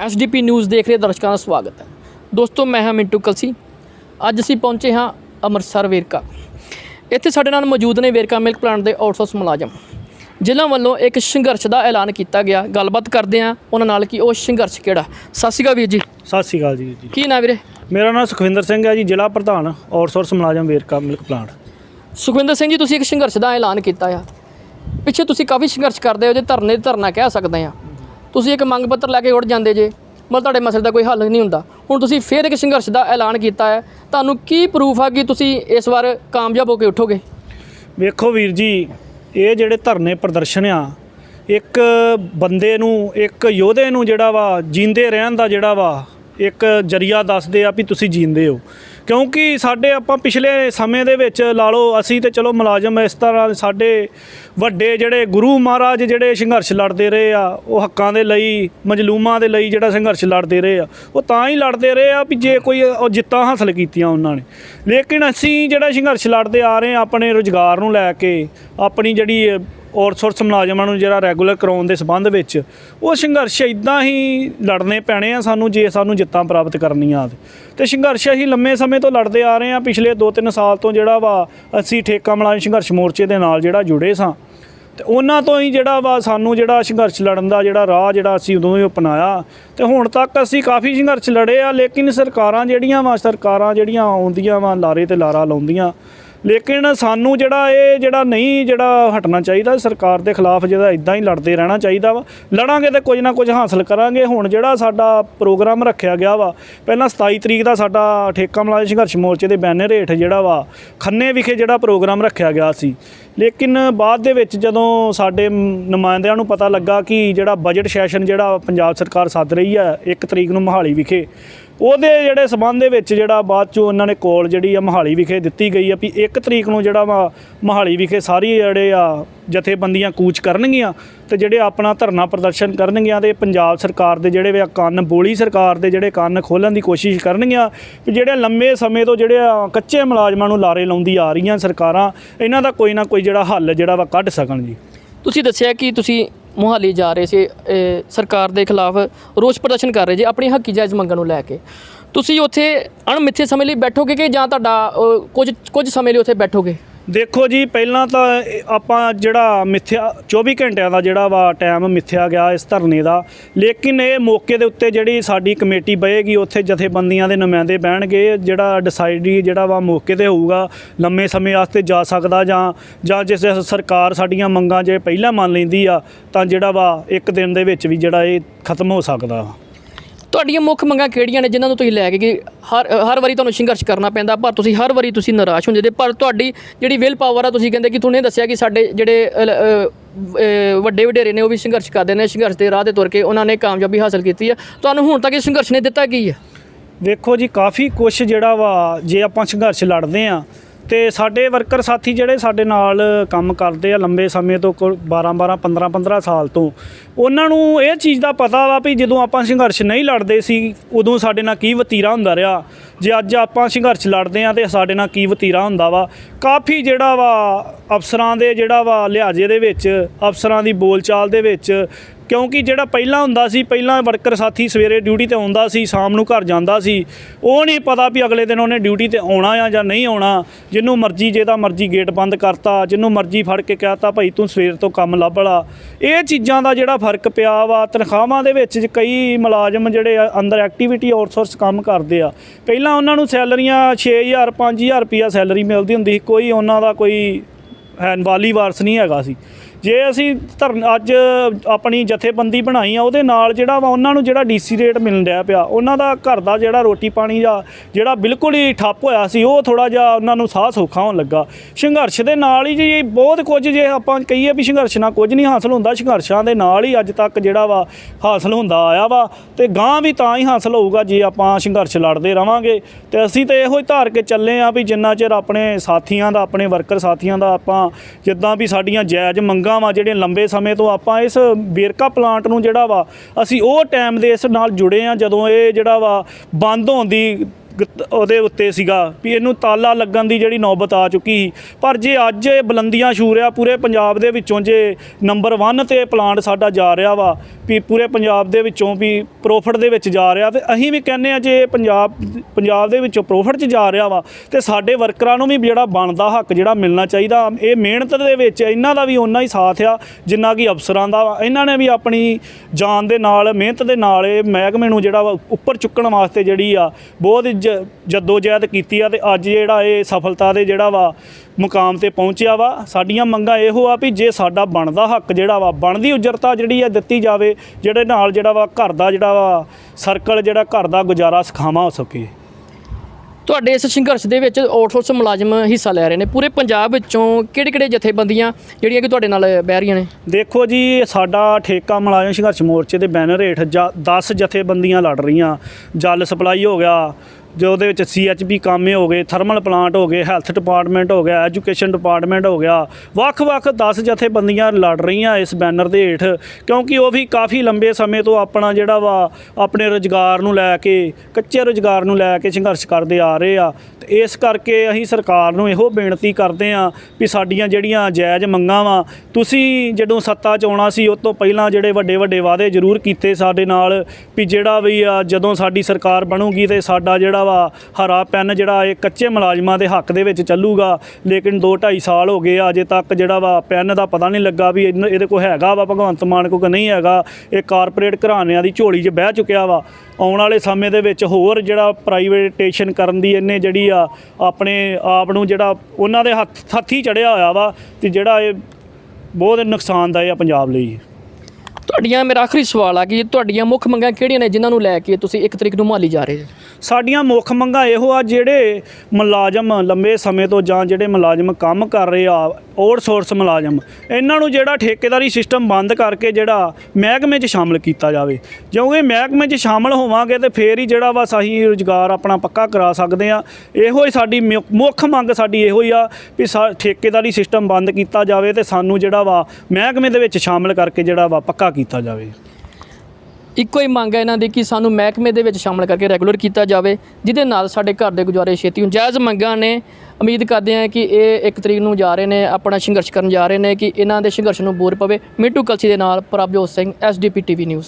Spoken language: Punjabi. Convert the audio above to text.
ਐਸਡੀਪੀ ਨਿਊਜ਼ ਦੇਖ ਰਹੇ ਦਰਸ਼ਕਾਂ ਦਾ ਸਵਾਗਤ ਹੈ। ਦੋਸਤੋ ਮੈਂ ਹਾਂ ਮਿੰਟੂ ਕਲਸੀ। ਅੱਜ ਅਸੀਂ ਪਹੁੰਚੇ ਹਾਂ ਅੰਮ੍ਰਿਤਸਰ ਵੇਰਕਾ। ਇੱਥੇ ਸਾਡੇ ਨਾਲ ਮੌਜੂਦ ਨੇ ਵੇਰਕਾ ਮਿਲਕ ਪਲਾਂਟ ਦੇ ਆਊਟਸੋਰਸ ਮੁਲਾਜ਼ਮ। ਜਿਨ੍ਹਾਂ ਵੱਲੋਂ ਇੱਕ ਸੰਘਰਸ਼ ਦਾ ਐਲਾਨ ਕੀਤਾ ਗਿਆ। ਗੱਲਬਾਤ ਕਰਦੇ ਹਾਂ ਉਹਨਾਂ ਨਾਲ ਕਿ ਉਹ ਸੰਘਰਸ਼ ਕਿਹੜਾ ਸਤਿ ਸ਼੍ਰੀ ਅਕਾਲ ਵੀਰ ਜੀ। ਸਤਿ ਸ਼੍ਰੀ ਅਕਾਲ ਜੀ ਜੀ। ਕੀ ਨਾਂ ਵੀਰੇ? ਮੇਰਾ ਨਾਮ ਸੁਖਵਿੰਦਰ ਸਿੰਘ ਹੈ ਜੀ ਜ਼ਿਲ੍ਹਾ ਪ੍ਰਧਾਨ ਆਊਟਸੋਰਸ ਮੁਲਾਜ਼ਮ ਵੇਰਕਾ ਮਿਲਕ ਪਲਾਂਟ। ਸੁਖਵਿੰਦਰ ਸਿੰਘ ਜੀ ਤੁਸੀਂ ਇੱਕ ਸੰਘਰਸ਼ ਦਾ ਐਲਾਨ ਕੀਤਾ ਆ। ਪਿੱਛੇ ਤੁਸੀਂ ਕਾਫੀ ਸੰਘਰਸ਼ ਕਰਦੇ ਹੋ ਜੇ ਧਰਨੇ ਧਰਨਾ ਕਹਿ ਸਕਦੇ ਆ ਤੁਸੀਂ ਇੱਕ ਮੰਗ ਪੱਤਰ ਲੈ ਕੇ ਉੱਡ ਜਾਂਦੇ ਜੇ, ਮਤਲਬ ਤੁਹਾਡੇ ਮਸਲੇ ਦਾ ਕੋਈ ਹੱਲ ਨਹੀਂ ਹੁੰਦਾ। ਹੁਣ ਤੁਸੀਂ ਫੇਰ ਇੱਕ ਸੰਘਰਸ਼ ਦਾ ਐਲਾਨ ਕੀਤਾ ਹੈ। ਤੁਹਾਨੂੰ ਕੀ ਪ੍ਰੂਫ ਆ ਕਿ ਤੁਸੀਂ ਇਸ ਵਾਰ ਕਾਮਯਾਬ ਹੋ ਕੇ ਉੱਠੋਗੇ? ਵੇਖੋ ਵੀਰ ਜੀ, ਇਹ ਜਿਹੜੇ ਧਰਨੇ ਪ੍ਰਦਰਸ਼ਨ ਆ, ਇੱਕ ਬੰਦੇ ਨੂੰ, ਇੱਕ ਯੋਧੇ ਨੂੰ ਜਿਹੜਾ ਵਾ, ਜਿੰਦੇ ਰਹਿਣ ਦਾ ਜਿਹੜਾ ਵਾ, ਇੱਕ ਜਰੀਆ ਦੱਸਦੇ ਆ ਵੀ ਤੁਸੀਂ ਜੀਂਦੇ ਹੋ। ਕਿਉਂਕਿ ਸਾਡੇ ਆਪਾਂ ਪਿਛਲੇ ਸਮੇਂ ਦੇ ਵਿੱਚ ਲਾ ਲਓ, ਅਸੀਂ ਤੇ ਚਲੋ ਮੁਲਾਜ਼ਮ ਇਸ ਤਰ੍ਹਾਂ ਸਾਡੇ ਵੱਡੇ ਜਿਹੜੇ ਗੁਰੂ ਮਹਾਰਾਜ ਜਿਹੜੇ ਸੰਘਰਸ਼ ਲੜਦੇ ਰਹੇ ਆ, ਉਹ ਹੱਕਾਂ ਦੇ ਲਈ, ਮਜਲੂਮਾਂ ਦੇ ਲਈ ਜਿਹੜਾ ਸੰਘਰਸ਼ ਲੜਦੇ ਰਹੇ ਆ, ਉਹ ਤਾਂ ਹੀ ਲੜਦੇ ਰਹੇ ਆ ਵੀ ਜੇ ਕੋਈ ਉਹ ਜਿੱਤਾਂ ਹਾਸਲ ਕੀਤੀਆਂ ਉਹਨਾਂ ਨੇ। ਲੇਕਿਨ ਅਸੀਂ ਜਿਹੜਾ ਸੰਘਰਸ਼ ਲੜਦੇ ਆ ਰਹੇ ਆ, ਆਪਣੇ ਰੁਜ਼ਗਾਰ ਨੂੰ ਲੈ ਕੇ, ਆਪਣੀ ਜਿਹੜੀ ਆਊਟਸੋਰਸ ਮੁਲਾਜ਼ਮਾਂ ਨੂੰ ਜਿਹੜਾ ਰੈਗੂਲਰ ਕਰਾਉਣ ਦੇ ਸੰਬੰਧ ਵਿੱਚ, ਉਹ ਸੰਘਰਸ਼ ਇਦਾਂ ਹੀ ਲੜਨੇ ਪੈਣੇ ਆ ਸਾਨੂੰ ਜੇ ਸਾਨੂੰ ਜਿੱਤਾਂ ਪ੍ਰਾਪਤ ਕਰਨੀਆਂ ਤੇ। ਤੇ ਸੰਘਰਸ਼ ਅਸੀਂ ਲੰਮੇ ਸਮੇਂ ਤੋਂ ਲੜਦੇ ਆ ਰਹੇ ਆ, ਪਿਛਲੇ 2-3 ਸਾਲ ਤੋਂ ਜਿਹੜਾ ਵਾ ਅਸੀਂ ਠੇਕਾ ਮੁਲਾਜ਼ਮ ਸੰਘਰਸ਼ ਮੋਰਚੇ ਦੇ ਨਾਲ ਜਿਹੜਾ ਜੁੜੇ ਸਾਂ ਤੇ ਉਹਨਾਂ ਤੋਂ ਹੀ ਜਿਹੜਾ ਵਾ ਸਾਨੂੰ ਜਿਹੜਾ ਸੰਘਰਸ਼ ਲੜਨ ਦਾ ਜਿਹੜਾ ਰਾਹ ਜਿਹੜਾ ਅਸੀਂ ਉਦੋਂ ਹੀ ਅਪਣਾਇਆ ਤੇ ਹੁਣ ਤੱਕ ਅਸੀਂ ਕਾਫੀ ਸੰਘਰਸ਼ ਲੜੇ ਆ, ਲੇਕਿਨ ਸਰਕਾਰਾਂ ਜਿਹੜੀਆਂ ਵਾ, ਸਰਕਾਰਾਂ ਜਿਹੜੀਆਂ ਆਉਂਦੀਆਂ ਵਾ, ਲਾਰੇ ਤੇ ਲਾਰਾ ਲਾਉਂਦੀਆਂ ਲੇਕਿਨ ਸਾਨੂੰ ਜਿਹੜਾ ਇਹ ਜਿਹੜਾ ਨਹੀਂ ਜਿਹੜਾ ਹਟਣਾ ਚਾਹੀਦਾ, ਸਰਕਾਰ ਦੇ ਖਿਲਾਫ ਜਿਹੜਾ ਇਦਾਂ ਹੀ ਲੜਦੇ ਰਹਿਣਾ ਚਾਹੀਦਾ ਵਾ। ਲੜਾਂਗੇ ਤੇ ਕੁਝ ਨਾ ਕੁਝ ਹਾਸਲ ਕਰਾਂਗੇ। ਹੁਣ ਜਿਹੜਾ ਸਾਡਾ ਪ੍ਰੋਗਰਾਮ ਰੱਖਿਆ ਗਿਆ ਵਾ, ਪਹਿਲਾਂ 27 ਤਰੀਕ ਦਾ ਸਾਡਾ ਠੇਕਾ ਮੁਲਾਜ਼ਮ ਸੰਘਰਸ਼ ਮੋਰਚੇ ਦੇ ਬੈਨਰ ਹੇਠ ਜਿਹੜਾ ਵਾ, ਖੰਨੇ ਵਿਖੇ ਜਿਹੜਾ ਪ੍ਰੋਗਰਾਮ ਰੱਖਿਆ ਗਿਆ ਸੀ। ਲੇਕਿਨ ਬਾਅਦ ਦੇ ਵਿੱਚ ਜਦੋਂ ਸਾਡੇ ਨੁਮਾਇੰਦਿਆਂ ਨੂੰ ਪਤਾ ਲੱਗਾ ਕਿ ਜਿਹੜਾ ਬਜਟ ਸੈਸ਼ਨ ਜਿਹੜਾ ਪੰਜਾਬ ਸਰਕਾਰ ਸੱਦ ਰਹੀ ਹੈ 1 ਤਰੀਕ ਨੂੰ ਮੋਹਾਲੀ ਵਿਖੇ ਉਹਦੇ ਜਿਹੜੇ ਸਬੰਧ ਦੇ ਵਿੱਚ ਜਿਹੜਾ ਬਾਅਦ ਚੋਂ ਉਹਨਾਂ ਨੇ ਕੋਲ ਜਿਹੜੀ ਆ ਮੋਹਾਲੀ ਵਿਖੇ ਦਿੱਤੀ ਗਈ ਆ ਵੀ 1 ਤਰੀਕ ਨੂੰ ਜਿਹੜਾ ਵਾ ਮੋਹਾਲੀ ਵਿਖੇ ਸਾਰੀ ਜਿਹੜੇ ਆ ਜਥੇਬੰਦੀਆਂ ਕੂਚ ਕਰਨਗੀਆਂ ਤੇ ਜਿਹੜੇ ਆਪਣਾ ਧਰਨਾ ਪ੍ਰਦਰਸ਼ਨ ਕਰਨਗੀਆਂ ਤੇ ਪੰਜਾਬ ਸਰਕਾਰ ਦੇ ਜਿਹੜੇ ਵੇ ਕੰਨ ਬੋਲੀ ਸਰਕਾਰ ਦੇ ਜਿਹੜੇ ਕੰਨ ਖੋਲਣ ਦੀ ਕੋਸ਼ਿਸ਼ ਕਰਨਗੀਆਂ, ਵੀ ਜਿਹੜੇ ਲੰਮੇ ਸਮੇਂ ਤੋਂ ਜਿਹੜੇ ਆ ਕੱਚੇ ਮੁਲਾਜ਼ਮਾਂ ਨੂੰ ਲਾਰੇ ਲਾਉਂਦੀ ਆ ਰਹੀਆਂ ਸਰਕਾਰਾਂ, ਇਹਨਾਂ ਦਾ ਕੋਈ ਨਾ ਕੋਈ ਜਿਹੜਾ ਹੱਲ ਜਿਹੜਾ ਵਾ ਕੱਢ ਸਕਣ ਜੀ। ਤੁਸੀਂ ਦੱਸਿਆ ਕਿ ਤੁਸੀਂ ਮੁਹਾਲੀ ਜਾ ਰਹੇ ਸੀ ਸਰਕਾਰ ਦੇ ਖਿਲਾਫ ਰੋਸ ਪ੍ਰਦਰਸ਼ਨ ਕਰ ਰਹੇ ਜੀ ਆਪਣੀ ਹੱਕੀ ਜਾਇਜ਼ ਮੰਗਾਂ ਨੂੰ ਲੈ ਕੇ। ਤੁਸੀਂ ਉੱਥੇ ਅਣਮਿੱਥੇ ਸਮੇਂ ਲਈ ਬੈਠੋਗੇ ਕਿ ਜਾਂ ਤੁਹਾਡਾ ਕੁਝ ਕੁਝ ਸਮੇਂ ਲਈ ਉੱਥੇ ਬੈਠੋਗੇ? ਦੇਖੋ ਜੀ, ਪਹਿਲਾਂ ਤਾਂ ਆਪਾਂ ਜਿਹੜਾ ਮਿੱਥਿਆ 24 ਘੰਟਿਆਂ ਦਾ ਜਿਹੜਾ ਵਾ ਟਾਈਮ ਮਿੱਥਿਆ ਗਿਆ ਇਸ ਧਰਨੇ ਦਾ। ਲੇਕਿਨ ਇਹ ਮੌਕੇ ਦੇ ਉੱਤੇ ਜਿਹੜੀ ਸਾਡੀ ਕਮੇਟੀ ਬਹੇਗੀ ਉੱਥੇ ਜਥੇਬੰਦੀਆਂ ਦੇ ਨੁਮਾਇੰਦੇ ਬਹਿਣਗੇ, ਜਿਹੜਾ ਡਿਸਾਈਡ ਜਿਹੜਾ ਵਾ ਮੌਕੇ ਤੇ ਹੋਊਗਾ, ਲੰਮੇ ਸਮੇਂ ਵਾਸਤੇ ਜਾ ਸਕਦਾ ਜਾਂ ਜਾਂ ਜਿਸ ਸਰਕਾਰ ਸਾਡੀਆਂ ਮੰਗਾਂ ਜੇ ਪਹਿਲਾਂ ਮੰਨ ਲੈਂਦੀ ਆ, ਤਾਂ ਜਿਹੜਾ ਵਾ ਇੱਕ ਦਿਨ ਦੇ ਵਿੱਚ ਵੀ ਜਿਹੜਾ ਇਹ ਖਤਮ ਹੋ ਸਕਦਾ। ਤੁਹਾਡੀਆਂ ਮੁੱਖ ਮੰਗਾਂ ਕਿਹੜੀਆਂ ਨੇ ਜਿਨ੍ਹਾਂ ਨੂੰ ਤੁਸੀਂ ਲੈ ਕੇ ਕਿ ਹਰ ਹਰ ਵਾਰੀ ਤੁਹਾਨੂੰ ਸੰਘਰਸ਼ ਕਰਨਾ ਪੈਂਦਾ, ਪਰ ਤੁਸੀਂ ਹਰ ਵਾਰੀ ਤੁਸੀਂ ਨਿਰਾਸ਼ ਹੁੰਦੇ ਪਰ ਤੁਹਾਡੀ ਜਿਹੜੀ ਵਿਲ ਪਾਵਰ ਆ, ਤੁਸੀਂ ਕਹਿੰਦੇ ਕਿ ਤੁਹਾਨੂੰ ਦੱਸਿਆ ਕਿ ਸਾਡੇ ਜਿਹੜੇ ਵੱਡੇ ਵਡੇਰੇ ਨੇ ਉਹ ਵੀ ਸੰਘਰਸ਼ ਕਰਦੇ ਨੇ, ਸੰਘਰਸ਼ ਦੇ ਰਾਹ ਤੇ ਤੁਰ ਕੇ ਉਹਨਾਂ ਨੇ ਕਾਮਯਾਬੀ ਹਾਸਲ ਕੀਤੀ ਹੈ ਤੁਹਾਨੂੰ ਹੁਣ ਤੱਕ ਇਹ ਸੰਘਰਸ਼ ਨੇ ਦਿੱਤਾ ਕੀ ਹੈ ਵੇਖੋ ਜੀ, ਕਾਫੀ ਕੁਛ ਜਿਹੜਾ ਵਾ, ਜੇ ਆਪਾਂ ਸੰਘਰਸ਼ ਲੜਦੇ ਆ ਤੇ ਸਾਡੇ ਵਰਕਰ ਸਾਥੀ ਜਿਹੜੇ ਸਾਡੇ ਨਾਲ ਕੰਮ ਕਰਦੇ ਆ ਲੰਬੇ ਸਮੇਂ ਤੋਂ 12 12 15 15 ਸਾਲ ਤੋਂ, ਉਹਨਾਂ ਨੂੰ ਇਹ ਚੀਜ਼ ਦਾ ਪਤਾ ਵਾ ਵੀ ਜਦੋਂ ਆਪਾਂ ਸੰਘਰਸ਼ ਨਹੀਂ ਲੜਦੇ ਸੀ, ਉਦੋਂ ਸਾਡੇ ਨਾਲ ਕੀ ਵਤੀਰਾ ਹੁੰਦਾ ਰਿਹਾ। ਜੇ ਅੱਜ ਆਪਾਂ ਸੰਘਰਸ਼ ਲੜਦੇ ਆ ਤੇ ਸਾਡੇ ਨਾਲ ਕੀ ਵਤੀਰਾ ਹੁੰਦਾ ਵਾ। ਕਾਫੀ ਜਿਹੜਾ ਵਾ ਅਫਸਰਾਂ ਦੇ ਜਿਹੜਾ ਵਾ ਲਿਹਾਜ਼ੇ ਦੇ ਵਿੱਚ, ਅਫਸਰਾਂ ਦੀ ਬੋਲਚਾਲ ਦੇ ਵਿੱਚ ਕਿਉਂਕਿ ਜਿਹੜਾ ਪਹਿਲਾਂ ਹੁੰਦਾ ਸੀ, ਪਹਿਲਾਂ ਵਰਕਰ ਸਾਥੀ ਸਵੇਰੇ ਡਿਊਟੀ ਤੇ ਆਉਂਦਾ ਸੀ, ਸ਼ਾਮ ਨੂੰ ਘਰ ਜਾਂਦਾ ਸੀ, ਉਹ ਨਹੀਂ ਪਤਾ ਵੀ ਅਗਲੇ ਦਿਨ ਉਹਨੇ ਡਿਊਟੀ ਤੇ ਆਉਣਾ ਆ ਜਾਂ ਨਹੀਂ ਆਉਣਾ। ਜਿੰਨੂੰ ਮਰਜ਼ੀ ਜਿਹਦਾ ਮਰਜ਼ੀ ਗੇਟ ਬੰਦ ਕਰਤਾ ਜਿੰਨੂੰ ਮਰਜ਼ੀ ਫੜ ਕੇ ਕਹਿਤਾ, ਭਾਈ ਤੂੰ ਸਵੇਰ ਤੋਂ ਕੰਮ ਲੱਭ ਲਾ। ਇਹ ਚੀਜ਼ਾਂ ਦਾ ਜਿਹੜਾ ਫ਼ਰਕ ਪਿਆ ਵਾ, ਤਨਖਾਹਾਂ ਦੇ ਵਿੱਚ ਕਈ ਮੁਲਾਜ਼ਮ ਜਿਹੜੇ ਆ ਅੰਦਰ ਐਕਟੀਵਿਟੀ ਆਊਟਸੋਰਸ ਕੰਮ ਕਰਦੇ ਆ। ਪਹਿਲਾਂ ਉਹਨਾਂ ਨੂੰ ਸੈਲਰੀਆਂ 6000 5000 ਰੁਪਿਆ ਸੈਲਰੀ ਮਿਲਦੀ ਹੁੰਦੀ ਸੀ, ਕੋਈ ਉਹਨਾਂ ਦਾ ਕੋਈ ਹੈ ਵਾਲੀ ਵਾਰਸ ਨਹੀਂ ਹੈਗਾ ਸੀ। ਜੇ ਅਸੀਂ ਧਰਨ ਅੱਜ ਆਪਣੀ ਜਥੇਬੰਦੀ ਬਣਾਈ ਆ, ਉਹਦੇ ਨਾਲ ਜਿਹੜਾ ਵਾ ਉਹਨਾਂ ਨੂੰ ਜਿਹੜਾ ਡੀਸੀ ਰੇਟ ਮਿਲਣ ਡਿਆ ਪਿਆ, ਉਹਨਾਂ ਦਾ ਘਰ ਦਾ ਜਿਹੜਾ ਰੋਟੀ ਪਾਣੀ ਦਾ ਜਿਹੜਾ ਬਿਲਕੁਲ ਹੀ ਠੱਪ ਹੋਇਆ ਸੀ, ਉਹ ਥੋੜਾ ਜਿਹਾ ਉਹਨਾਂ ਨੂੰ ਸਾਹ ਸੌਖਾ ਹੋਣ ਲੱਗਾ। ਸੰਘਰਸ਼ ਦੇ ਨਾਲ ਹੀ ਜੀ, ਬਹੁਤ ਕੁਝ ਜੇ ਆਪਾਂ ਕਹੀਏ ਵੀ ਸੰਘਰਸ਼ ਨਾਲ ਕੁਝ ਨਹੀਂ ਹਾਸਲ ਹੁੰਦਾ, ਸੰਘਰਸ਼ਾਂ ਦੇ ਨਾਲ ਹੀ ਅੱਜ ਤੱਕ ਜਿਹੜਾ ਵਾ ਹਾਸਲ ਹੁੰਦਾ ਆਇਆ ਵਾ, ਤੇ ਗਾਂ ਵੀ ਤਾਂ ਹੀ ਹਾਸਲ ਹੋਊਗਾ ਜੇ ਆਪਾਂ ਸੰਘਰਸ਼ ਲੜਦੇ ਰਵਾਂਗੇ। ਤੇ ਅਸੀਂ ਤੇ ਇਹੋ ਹੀ ਧਾਰ ਕੇ ਚੱਲੇ ਆ ਵੀ ਜਿੰਨਾ ਚਿਰ ਆਪਣੇ ਸਾਥੀਆਂ ਦਾ, ਆਪਣੇ ਵਰਕਰ ਸਾਥੀਆਂ ਦਾ ਆਪਾਂ ਜਿੱਦਾਂ ਵੀ ਸਾਡੀਆਂ ਜਾਇਜ਼ ਮੰਗਾਂ ਵਾ ਜਿਹੜੀਆਂ ਲੰਬੇ ਸਮੇਂ ਤੋਂ ਆਪਾਂ ਇਸ ਵੇਰਕਾ ਪਲਾਂਟ ਨੂੰ ਜਿਹੜਾ ਵਾ, ਅਸੀਂ ਉਹ ਟਾਈਮ ਦੇ ਇਸ ਨਾਲ ਜੁੜੇ ਆ ਜਦੋਂ ਇਹ ਜਿਹੜਾ ਵਾ ਬੰਦ ਹੋਣ ਦੀ ਉਹਦੇ ਉੱਤੇ ਸੀਗਾ ਵੀ ਇਹਨੂੰ ਤਾਲਾ ਲੱਗਣ ਦੀ ਜਿਹੜੀ ਨੌਬਤ ਆ ਚੁੱਕੀ। ਸੀ ਪਰ ਜੇ ਅੱਜ ਇਹ ਬੁਲੰਦੀਆਂ ਛੂ ਰਿਹਾ, ਪੂਰੇ ਪੰਜਾਬ ਦੇ ਵਿੱਚੋਂ ਜੇ ਨੰਬਰ 1 ਤੇ ਪਲਾਂਟ ਸਾਡਾ ਜਾ ਰਿਹਾ ਵਾ, ਵੀ ਪੂਰੇ ਪੰਜਾਬ ਦੇ ਵਿੱਚੋਂ ਵੀ ਪ੍ਰੋਫਿਟ ਦੇ ਵਿੱਚ ਜਾ ਰਿਹਾ, ਤੇ ਅਸੀਂ ਵੀ ਕਹਿੰਦੇ ਆ ਜੇ ਇਹ ਪੰਜਾਬ ਪੰਜਾਬ ਦੇ ਵਿੱਚੋਂ ਪ੍ਰੋਫਿਟ 'ਚ ਜਾ ਰਿਹਾ ਵਾ, ਤੇ ਸਾਡੇ ਵਰਕਰਾਂ ਨੂੰ ਵੀ ਜਿਹੜਾ ਬਣਦਾ ਹੱਕ ਜਿਹੜਾ ਮਿਲਣਾ ਚਾਹੀਦਾ। ਇਹ ਮਿਹਨਤ ਦੇ ਵਿੱਚ ਇਹਨਾਂ ਦਾ ਵੀ ਓਨਾ ਹੀ ਸਾਥ ਆ, ਜਿੰਨਾ ਕਿ ਅਫਸਰਾਂ ਦਾ ਵਾ। ਇਹਨਾਂ ਨੇ ਵੀ ਆਪਣੀ ਜਾਨ ਦੇ ਨਾਲ, ਮਿਹਨਤ ਦੇ ਨਾਲ ਇਹ ਮਹਿਕਮੇ ਨੂੰ ਜਿਹੜਾ ਵਾ ਉੱਪਰ ਚੁੱਕਣ ਵਾਸਤੇ ਜਿਹੜੀ ਆ, ਬਹੁਤ ਜਦੋਜਹਿਦ ਕੀਤੀ ਆ ਤੇ ਅੱਜ ਜਿਹੜਾ ਇਹ ਸਫਲਤਾ ਦੇ ਜਿਹੜਾ ਵਾ ਮੁਕਾਮ ਤੇ ਪਹੁੰਚਿਆ ਵਾ ਸਾਡੀਆਂ ਮੰਗਾਂ ਇਹੋ ਆ ਵੀ ਜੇ ਸਾਡਾ ਬਣਦਾ ਹੱਕ ਜਿਹੜਾ ਵਾ ਬਣਦੀ ਉਜਰਤਾ ਜਿਹੜੀ ਆ ਦਿੱਤੀ ਜਾਵੇ ਜਿਹੜੇ ਨਾਲ ਜਿਹੜਾ ਵਾ ਘਰ ਦਾ ਜਿਹੜਾ ਵਾ ਸਰਕਲ ਜਿਹੜਾ ਘਰ ਦਾ ਗੁਜ਼ਾਰਾ ਸਖਾਵਾਂ ਹੋ ਸਕੇ। ਤੁਹਾਡੇ ਇਸ ਸੰਘਰਸ਼ ਦੇ ਵਿੱਚ ਆਊਟਸੋਰਸ ਮੁਲਾਜ਼ਮ ਹਿੱਸਾ ਲੈ ਰਹੇ ਨੇ। ਪੂਰੇ ਪੰਜਾਬ ਵਿੱਚੋਂ ਕਿਹੜੇ ਕਿਹੜੇ ਜਥੇਬੰਦੀਆਂ ਜਿਹੜੀਆਂ ਕਿ ਤੁਹਾਡੇ ਨਾਲ ਬਹਿ ਰਹੀਆਂ ਨੇ? ਦੇਖੋ ਜੀ ਸਾਡਾ ਠੇਕਾ ਮੁਲਾਜ਼ਮ ਸੰਘਰਸ਼ ਮੋਰਚੇ ਦੇ ਬੈਨਰ ਹੇਠ 10 ਜਥੇਬੰਦੀਆਂ ਲੜ ਰਹੀਆਂ। ਜਲ ਸਪਲਾਈ ਹੋ ਗਿਆ ਜੋ ਉਹਦੇ ਵਿੱਚ ਸੀਐਚਪੀ ਕਾਮੇ ਹੋ ਗਏ ਥਰਮਲ ਪਲਾਂਟ ਹੋ ਗਏ ਹੈਲਥ ਡਿਪਾਰਟਮੈਂਟ ਹੋ ਗਿਆ ਐਜੂਕੇਸ਼ਨ ਡਿਪਾਰਟਮੈਂਟ ਹੋ ਗਿਆ, ਵੱਖ-ਵੱਖ 10 ਜਥੇਬੰਦੀਆਂ ਲੜ ਰਹੀਆਂ ਇਸ ਬੈਨਰ ਦੇ ਹੇਠ, ਕਿਉਂਕਿ ਉਹ ਵੀ ਕਾਫੀ ਲੰਬੇ ਸਮੇਂ ਤੋਂ ਆਪਣਾ ਜਿਹੜਾ ਵਾ, ਆਪਣੇ ਰੁਜ਼ਗਾਰ ਨੂੰ ਲੈ ਕੇ, ਕੱਚੇ ਰੁਜ਼ਗਾਰ ਨੂੰ ਲੈ ਕੇ ਸੰਘਰਸ਼ ਕਰਦੇ ਆ ਰਹੇ ਆ। ਤੇ ਇਸ ਕਰਕੇ ਅਸੀਂ ਸਰਕਾਰ ਨੂੰ ਇਹੋ ਬੇਨਤੀ ਕਰਦੇ ਆ ਵੀ ਸਾਡੀਆਂ ਜਿਹੜੀਆਂ ਜਾਇਜ਼ ਮੰਗਾਂ ਵਾ, ਤੁਸੀਂ ਜਦੋਂ ਸੱਤਾ 'ਚ ਆਉਣਾ ਸੀ, ਉਸ ਤੋਂ ਪਹਿਲਾਂ ਜਿਹੜੇ ਵੱਡੇ ਵੱਡੇ ਵਾਅਦੇ ਜ਼ਰੂਰ ਕੀਤੇ ਸਾਡੇ ਨਾਲ, ਵੀ ਜਿਹੜਾ ਵੀ ਆ, ਜਦੋਂ ਸਾਡੀ ਸਰਕਾਰ ਬਣੂਗੀ ਤੇ ਸਾਡਾ ਜਿਹੜਾ ਵਾ, ਹਰਾ ਪੈਨ ਜਿਹੜਾ ਇਹ ਕੱਚੇ ਮੁਲਾਜ਼ਮਾਂ ਦੇ ਹੱਕ ਦੇ ਵਿੱਚ ਚੱਲੂਗਾ, ਲੇਕਿਨ 2 2.5 ਸਾਲ ਹੋ ਗਏ ਆ, ਅਜੇ ਤੱਕ ਜਿਹੜਾ ਵਾ ਪੈਨ ਦਾ ਪਤਾ ਨਹੀਂ ਲੱਗਾ ਵੀ ਇਹਨ- ਇਹਦੇ ਕੋਲ ਹੈਗਾ ਵਾ, ਭਗਵੰਤ ਮਾਨ ਕੋਲ ਕਿ ਨਹੀਂ ਹੈਗਾ। ਇਹ ਕਾਰਪੋਰੇਟ ਘਰਾਣਿਆਂ ਦੀ ਝੋਲੀ 'ਚ ਬਹਿ ਚੁੱਕਿਆ ਵਾ। ਆਉਣ ਵਾਲੇ ਸਮੇਂ ਦੇ ਵਿੱਚ ਹੋਰ ਜਿਹੜਾ ਪ੍ਰਾਈਵੇਟੇਸ਼ਨ ਕਰਨ ਦੀ ਇਹਨੇ ਜਿਹੜੀ ਆ, ਆਪਣੇ ਆਪ ਨੂੰ ਜਿਹੜਾ ਉਹਨਾਂ ਦੇ ਹੱਥ, ਹੱਥੀ ਚੜਿਆ ਹੋਇਆ ਵਾ ਤੇ ਜਿਹੜਾ ਇਹ ਬਹੁਤ ਨੁਕਸਾਨਦਾਇਕ ਆ ਪੰਜਾਬ ਲਈ। ਤੁਹਾਡੀਆਂ ਮੇਰਾ ਆਖਰੀ ਸਵਾਲ ਆ ਕਿ ਤੁਹਾਡੀਆਂ ਮੁੱਖ ਮੰਗਾਂ ਕਿਹੜੀਆਂ ਨੇ ਜਿਨ੍ਹਾਂ ਨੂੰ ਲੈ ਕੇ ਤੁਸੀਂ ਇੱਕ ਤਰੀਕ ਨੂੰ ਮੁਹਾਲੀ ਜਾ ਰਹੇ ਹੋ? ਸਾਡੀਆਂ ਮੁੱਖ ਮੰਗਾਂ ਇਹੋ ਆ ਜਿਹੜੇ ਮੁਲਾਜ਼ਮ ਲੰਬੇ ਸਮੇਂ ਤੋਂ ਜਾਂ ਜਿਹੜੇ ਮੁਲਾਜ਼ਮ ਕੰਮ ਕਰ ਰਹੇ ਆ ਆਊਟਸੋਰਸ ਮੁਲਾਜ਼ਮ, ਇਹਨਾਂ ਨੂੰ ਜਿਹੜਾ ਠੇਕੇਦਾਰੀ ਸਿਸਟਮ ਬੰਦ ਕਰਕੇ ਜਿਹੜਾ ਮਹਿਕਮੇ 'ਚ ਸ਼ਾਮਲ ਕੀਤਾ ਜਾਵੇ। ਕਿਉਂਕਿ ਮਹਿਕਮੇ 'ਚ ਸ਼ਾਮਲ ਹੋਵਾਂਗੇ ਤੇ ਫੇਰ ਹੀ ਜਿਹੜਾ ਵਾ ਸਹੀ ਰੁਜ਼ਗਾਰ ਆਪਣਾ ਪੱਕਾ ਕਰਾ ਸਕਦੇ ਆ। ਇਹੋ ਹੀ ਸਾਡੀ ਮੁ- ਮੁੱਖ ਮੰਗ ਸਾਡੀ ਇਹੋ ਹੀ ਆ ਵੀ ਸਾ- ਠੇਕੇਦਾਰੀ ਸਿਸਟਮ ਬੰਦ ਕੀਤਾ ਜਾਵੇ ਤੇ ਸਾਨੂੰ ਜਿਹੜਾ ਵਾ ਮਹਿਕਮੇ ਦੇ ਵਿੱਚ ਸ਼ਾਮਲ ਕਰਕੇ ਜਿਹੜਾ ਵਾ ਪੱਕਾ ਕੀਤਾ ਜਾਵੇ। ਇੱਕੋ ਹੀ ਮੰਗ ਹੈ ਇਹਨਾਂ ਦੀ ਕਿ ਸਾਨੂੰ ਮਹਿਕਮੇ ਦੇ ਵਿੱਚ ਸ਼ਾਮਲ ਕਰਕੇ ਰੈਗੂਲਰ ਕੀਤਾ ਜਾਵੇ, ਜਿਹਦੇ ਨਾਲ ਸਾਡੇ ਘਰ ਦੇ ਗੁਜ਼ਾਰੇ ਛੇਤੀ ਹੋਣ। ਜਾਇਜ਼ ਮੰਗਾਂ ਨੇ, ਉਮੀਦ ਕਰਦੇ ਹਾਂ ਕਿ ਇਹ ਇੱਕ ਤਰੀਕ ਨੂੰ ਜਾ ਰਹੇ ਨੇ, ਆਪਣਾ ਸੰਘਰਸ਼ ਕਰਨ ਜਾ ਰਹੇ ਨੇ, ਕਿ ਇਹਨਾਂ ਦੇ ਸੰਘਰਸ਼ ਨੂੰ ਬੋਰ ਪਵੇ। ਮਿੰਟੂ ਕਲਸੀ ਦੇ ਨਾਲ Prabhjot Singh SDP TV news.